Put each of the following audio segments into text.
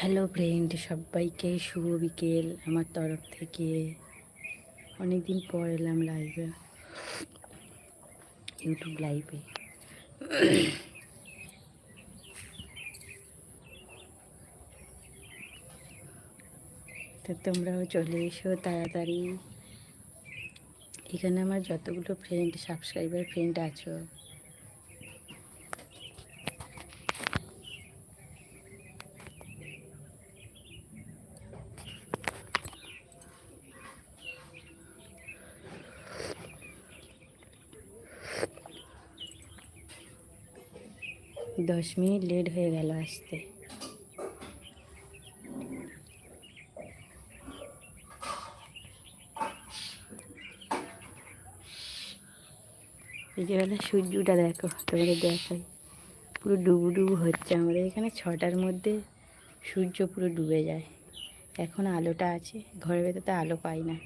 Hello friend সবাইকে শুভ বিকেল আমার তরফ থেকে। অনেক দিন পর এলাম লাইভে ইউটিউব লাইভে তো তোমরাও চলে এসো তাড়াতাড়ি। এখানে আমার যতগুলো ফ্রেন্ড সাবস্ক্রাইবার ফ্রেন্ড আছো দশ মিনিট লেট হয়ে গেল আসতে। বিকেলবেলা সূর্যটা দেখো তোমাদের দেখাই। পুরো ডুবু ডুবু হচ্ছে আমাদের। এখানে ছটার মধ্যে সূর্য পুরো ডুবে যায়। এখন আলোটা আছে, ঘরের ভেতরে তো আলো পাই না।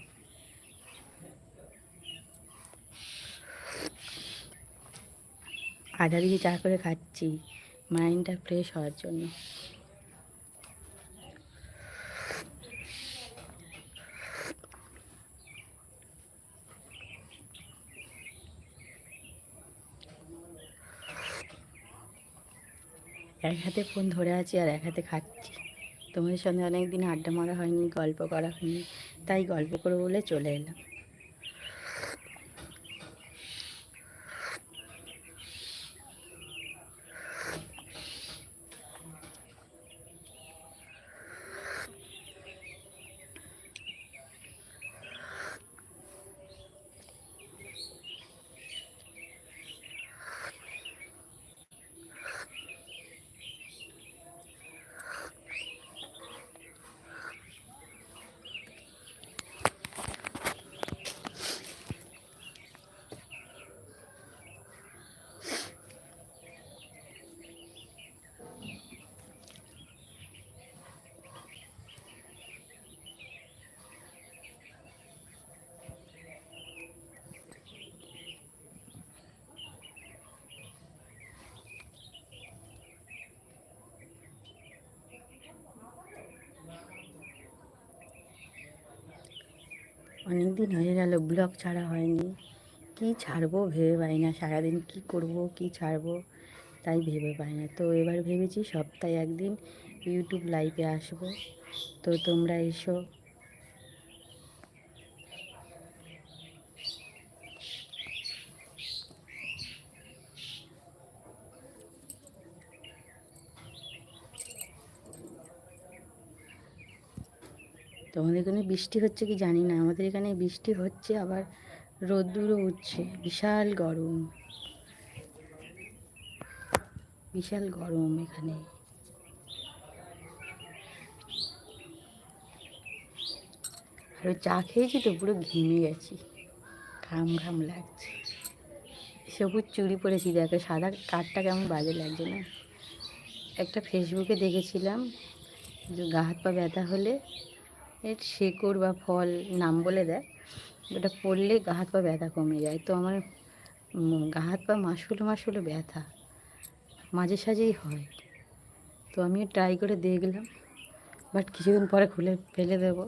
আদা দিয়ে চা করে খাচ্ছি। মাইন্ডটা ফ্রেশ হওয়ার জন্য। এক হাতে ফোন ধরে আছি আর এক হাতে খাচ্ছি। তোমাদের সঙ্গে অনেক দিন আড্ডা মারা হয়নি, গল্প করা হয়নি, তাই গল্প করে বলে চলে এলাম। অনেক দিন হয়ে গেল, ব্লগ ছাড়া হয়নি। কি ছাড়বো ভেবে পাই না, সারাদিন কি করব, কি ছাড়ব, তাই ভেবে পাই না। তো এবার ভেবেছি সপ্তাহে একদিন ইউটিউব লাইভে আসব। তো তোমরা এসো। তোমাদের এখানে বৃষ্টি হচ্ছে কি জানি না। আমাদের এখানে বৃষ্টি হচ্ছে, আবার রোদ্দুরও উঠছে। বিশাল গরম। বিশাল গরম এখানে। আর চা খেয়েছি তো, পুরো ঘেমে গেছি। ঘাম ঘাম লাগছে। সবুজ চুরি পরেছি, দেখো সাদা কাঠটা কেমন বাজে লাগছে না। একটা ফেসবুকে দেখেছিলাম যে গা হাত পা ব্যথা হলে এর শেকড় বা ফল নাম বলে দেয়, ওটা পড়লে গা হাত পা ব্যথা কমে যায়। তো আমার গা হাত পা মাসুলো মাসুলো ব্যথা, মাঝে সাঝেই হয়। তো আমিও ট্রাই করে দেখলাম বাট কিছুদিন পরে খুলে ফেলে দেব।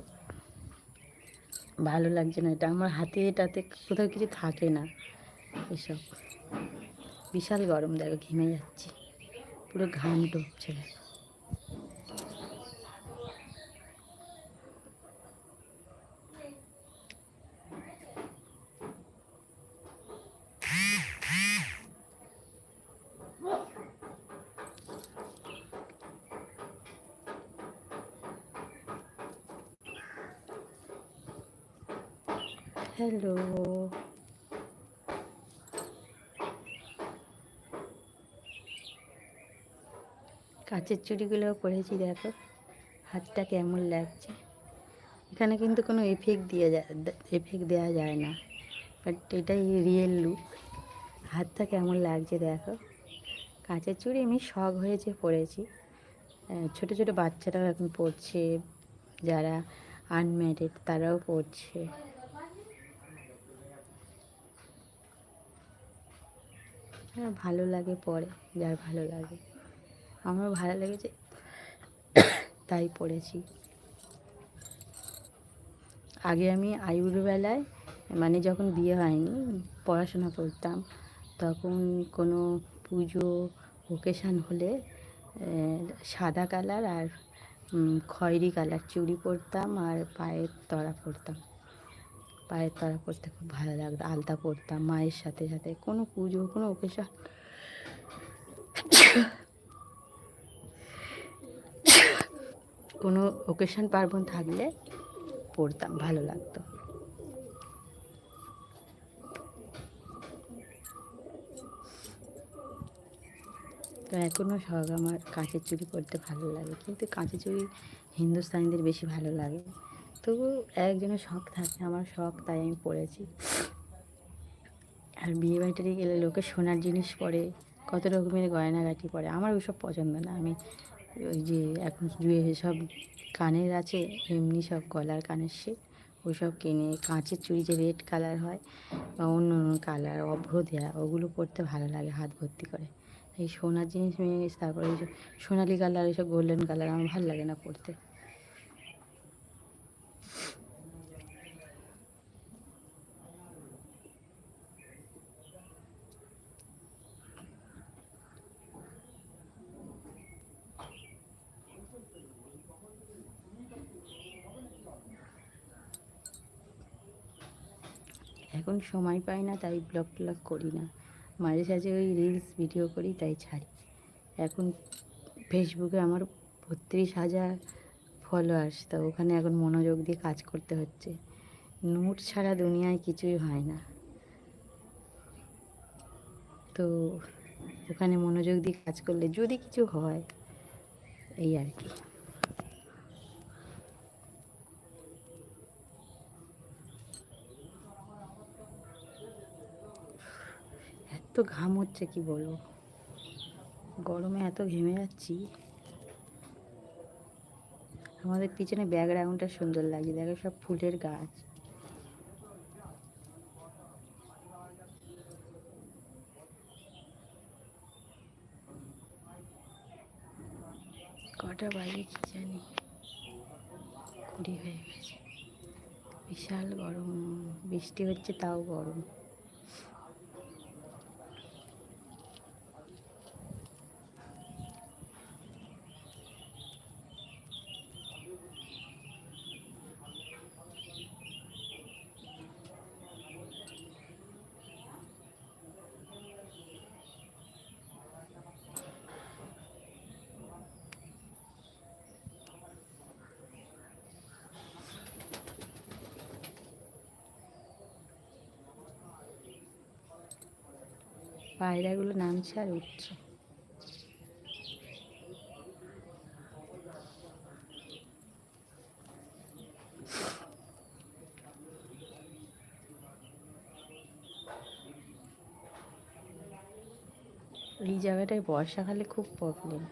ভালো লাগছে না এটা, আমার হাতে এটাতে কোথাও কিছু থাকে না এসব। বিশাল গরম দেখো, ঘেমে যাচ্ছি। পুরো ঘাম টপছে দেখো হ্যালো কাচের চুড়িগুলো পরেছি, দেখো। হাতটা কেমন লাগছে। এখানে কিন্তু কোনো এফেক্ট দিয়ে যায় এফেক্ট দেওয়া যায় না। বাট এটাই রিয়েল লুক হাতটা কেমন লাগছে, দেখো। কাঁচের চুড়ি এমনি শখ হয়েছে পরেছি। ছোট ছোট বাচ্চারাও এখন পড়ছে যারা আনম্যারিড তারাও পড়ছে হ্যাঁ ভালো লাগে পরে, যার ভালো লাগে। আমারও ভালো লেগেছে। তাই পড়েছি। আগে আমি আয়ুর বেলায় মানে যখন বিয়ে হয়নি, পড়াশোনা করতাম, তখন কোনো পুজো ওকেশান হলে সাদা কালার আর খয়েরি কালার। চুড়ি পরতাম আর পায়ের তরা পরতাম। পায়ের তরা পরতে খুব ভালো লাগতো। আলতা পরতাম মায়ের সাথে সাথে। কোনো পুজো, কোনো ওকেশান কোনো ওকেশন পার্বণ থাকলে পড়তাম, ভালো লাগতো। তো এখনও শখ আমার কাঁচের চুড়ি পরতে ভালো লাগে, কিন্তু কাঁচের চুড়ি হিন্দুস্তানিদের বেশি ভালো লাগে। তবু একজনের শখ থাকে, আমার শখ তাই আমি পড়েছি। আর বিয়ে বাড়িটারে গেলে লোকে সোনার জিনিস পরে, কত রকমের গয়নাগাটি পরে, আমার ওইসব পছন্দ না। আমি ওই যে এখন জুয়ে সব কানের আছে, এমনি সব গলার কানের শেখ ওই সব কিনে, কাঁচের চুড়ি যে রেড কালার হয় বা অন্য অন্য কালার অভ্র দেয়া ওগুলো পরতে ভালো লাগে হাত ভর্তি করে। এই সোনার জিনিস মেয়ে তারপরে ওই সোনালি কালার এইসব গোল্ডেন কালার আমার ভালো লাগে না পরতে। এখন সময় পাই না, তাই ব্লগ ট্লগ করি না। মাঝে সাঝে ওই রিলস ভিডিও করি, তাই ছাড়ি। এখন ফেসবুকে আমার বত্রিশ হাজার ফলোয়ার্স তো ওখানে এখন মনোযোগ দিয়ে কাজ করতে হচ্ছে। নোট ছাড়া দুনিয়ায় কিছুই হয় না। তো ওখানে মনোযোগ দিয়ে কাজ করলে যদি কিছু হয়, এই আর কি। এত ঘাম হচ্ছে, কি বলব? গরমে এত ঘেমে যাচ্ছি। আমাদের পিছনে ব্যাকগ্রাউন্ডটা সুন্দর লাগছে, দেখো সব ফুলের গাছ। কটা বাজে কি জানি? কুড়ি হয়ে গেছে। বিশাল গরম, বৃষ্টি হচ্ছে তাও গরম। পায়রাগুলো নামছে আর উঠছে। এই জায়গাটায় বর্ষাকালে খুব প্রবলেম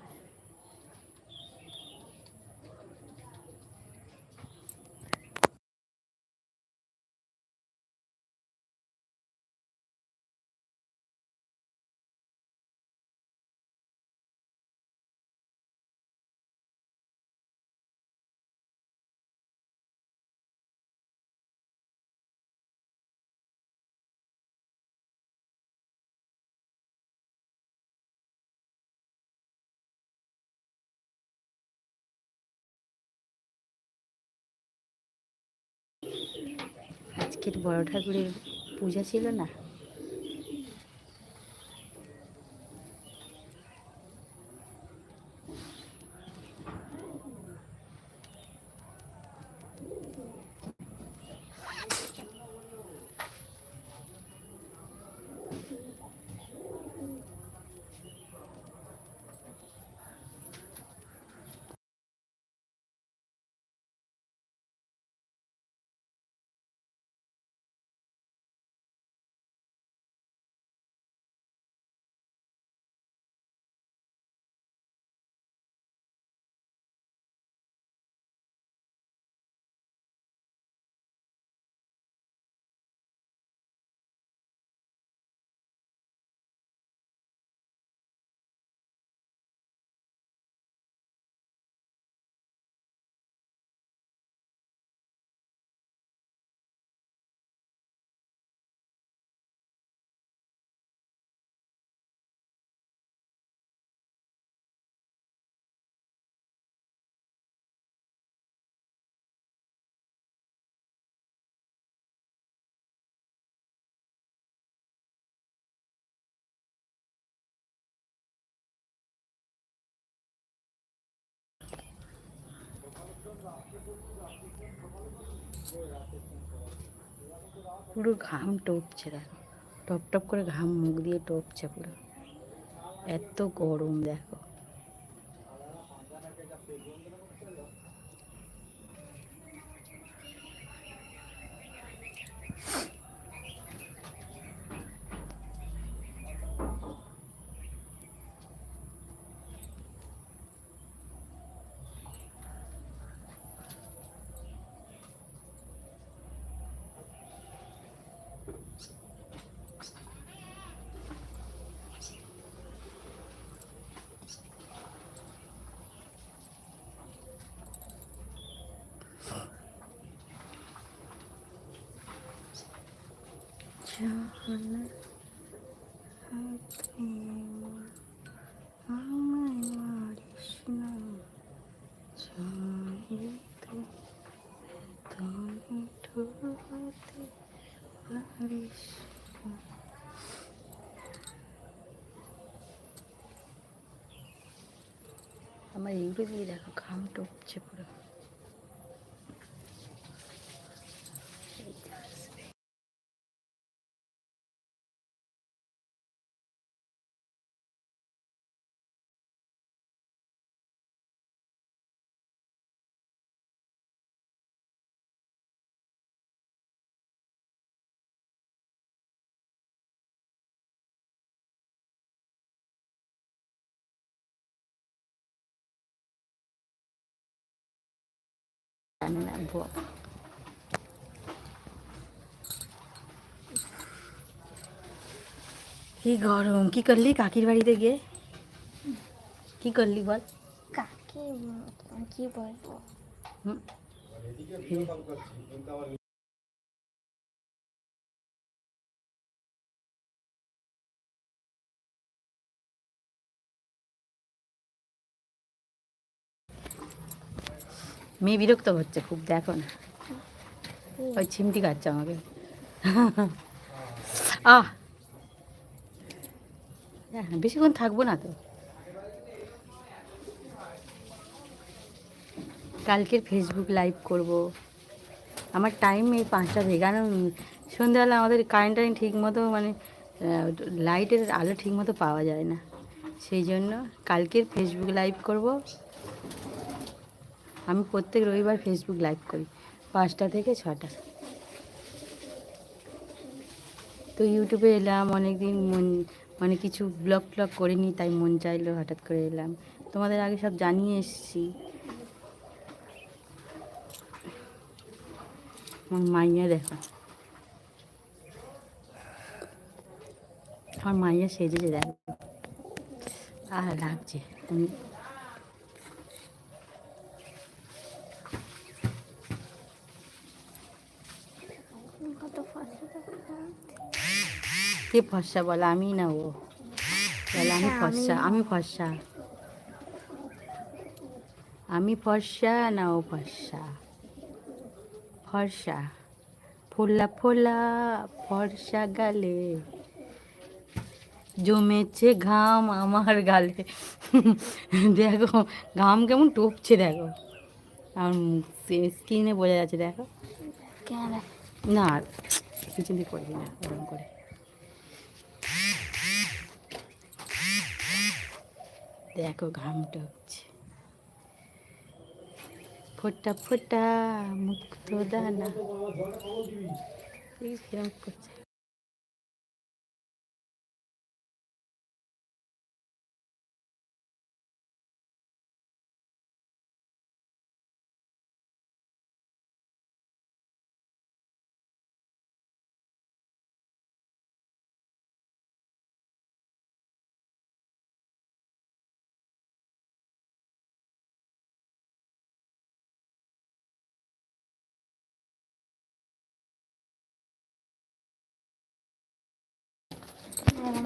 আজকের বড় ঠাকুরের পূজা ছিল না? পুরো ঘাম টপছে দেখো। টপ টপ করে ঘাম মুখ দিয়ে টপছে পুরো। এত গরম দেখো। 사랑을 할게요. 아무 말이 시나요. 저희도 너무 도대 말이 시나 아마 이름이 내가 감독 없지, 그래. পুরো জানে না বুয়া কি গরম কি করলি কাকির বাড়িতে গিয়ে কি করলি বল কাকে কি বলব মেয়ে বিরক্ত হচ্ছে খুব, দেখো না। ওই চিমটি খাচ্ছে আমাকে। আহ! হ্যাঁ বেশিক্ষণ থাকব না তো। কালকের ফেসবুক লাইভ করব। আমার টাইম এই পাঁচটা থেকে কারণ সন্ধ্যাবেলা আমাদের কারেন্ট টাইম ঠিক মতো মানে লাইটের আলো ঠিক মতো পাওয়া যায় না। সেই জন্য কালকের ফেসবুক লাইভ করব। আমি প্রত্যেক রবিবার ফেসবুক লাইভ করি, পাঁচটা থেকে ছটা তো ইউটিউবে এলাম অনেক দিন মন মানে কিছু ব্লগ ট্লগ করিনি, তাই মন চাইলো হঠাৎ করে এলাম। তোমাদের আগে সব জানিয়ে এসেছি। আমার মাইয়া দেখো। আমার মাইয়া সেজেছে দেখো। আর লাগছে আমি কত ফসল কে ফর্সা বলে? আমি না ও। বলে আমি হ্যাঁ, ফর্সা আমি- আমি ফর্সা আমি ফর্সা না ও ফর্সা ফর্সা ফোলা ফোলা ফর্সা গালে জমেছে ঘাম আমার গালে। দেখো ঘাম কেমন টপছে দেখো। আমার স্কিনে বোঝা যাচ্ছে দেখো। কেন? না কিছু দিয়ে করবি না ওরকম করে। দেখো ঘামটা হচ্ছে। ফোটা ফোটা মুক্ত দানা কিরম করছে?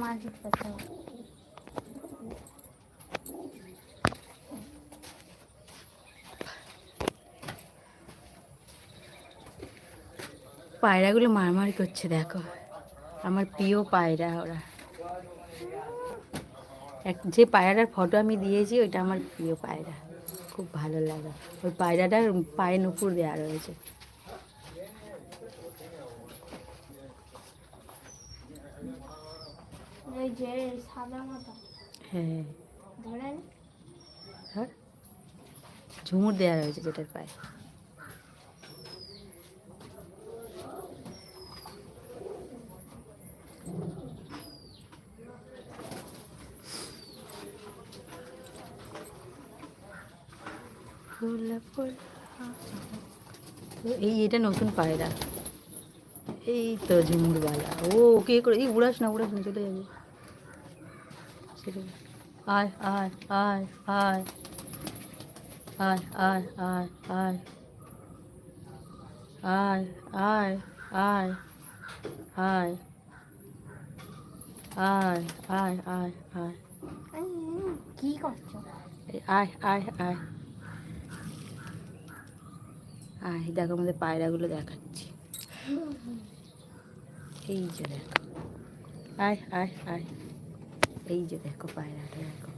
মাঝে কথা পায়রাগুলো মারমার করছে, দেখো। আমার প্রিয় পায়রা ওরা। এক, যে পায়রাটার ফটো আমি দিয়েছি, ওইটা আমার প্রিয় পায়রা। খুব ভালো লাগে। ওই পায়রাটার পায়ে নুপুর দেওয়া রয়েছে। ওই যে সাদা মতো হ্যাঁ। ধরে নে। ধর ঝুমুর দেওয়া রয়েছে যেটার পায়ে। এই এটা নতুন পায়রা। এই তো ঝুমুরবালা ও ওকে এ করে? এই উড়াস না উড়াস না চলে যাবে। যাবে। আয় আয় আয় আয় আয় আয় আয় আয় আয় আয় আয় আয় আয় আয় আয় আয় কি করছ আয় আয় আয় আয় দেখো আমাদের পায়রাগুলো দেখাচ্ছি এই যে দেখো আয় আয় আয় এই যে দেখো পায়রাটা, দেখো।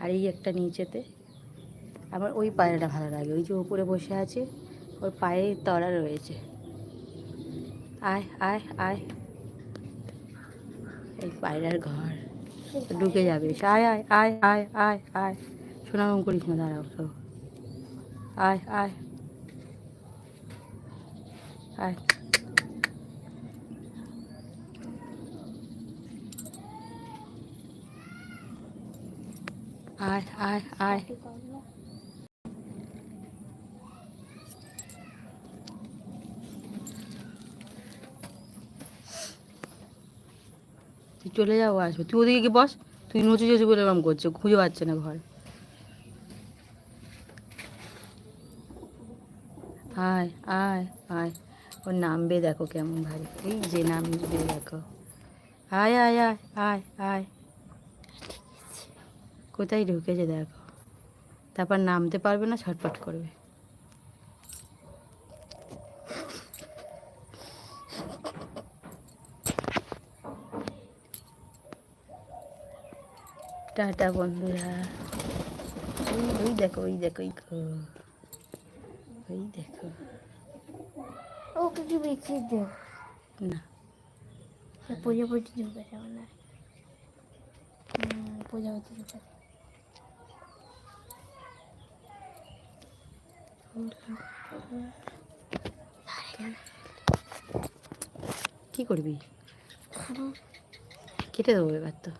আর এই একটা নিচেতে, আমার ওই পায়রাটা ভালো লাগে। ওই যে উপরে বসে আছে, ওর পায়ে তলা রয়েছে। আয় আয় আয়। এই পায়রার ঘর। ঢুকে যাবে। আয় আয় আয় আয় আয় আয়। সোনারম করিস না, দাঁড়াও তো আয় আয়। আয়। আয় আয় আয় তুই চলে যাও আসবে। তুই ওদিকে কি বস, তুই নচু চচু বলে এরকম করছ, খুঁজে পাচ্ছে না ঘর। আয় আয় আয়। ওর নামবে দেখো কেমন ভারী। এই যে নামবে দেখো। আয় আয় আয় আয় আয়। কোথায় ঢুকেছে দেখো। তারপর নামতে পারবে না ছটপট করবে। টাটা বন্ধুরা। ওই দেখো ওই দেখো ওই ওই দেখো। ওকে কি বেশি দেব না। প্রজাপতি ঢুকে যাবে না প্রজাপতি ঢুকে কি করবি? কেটে দেবো এবার তো।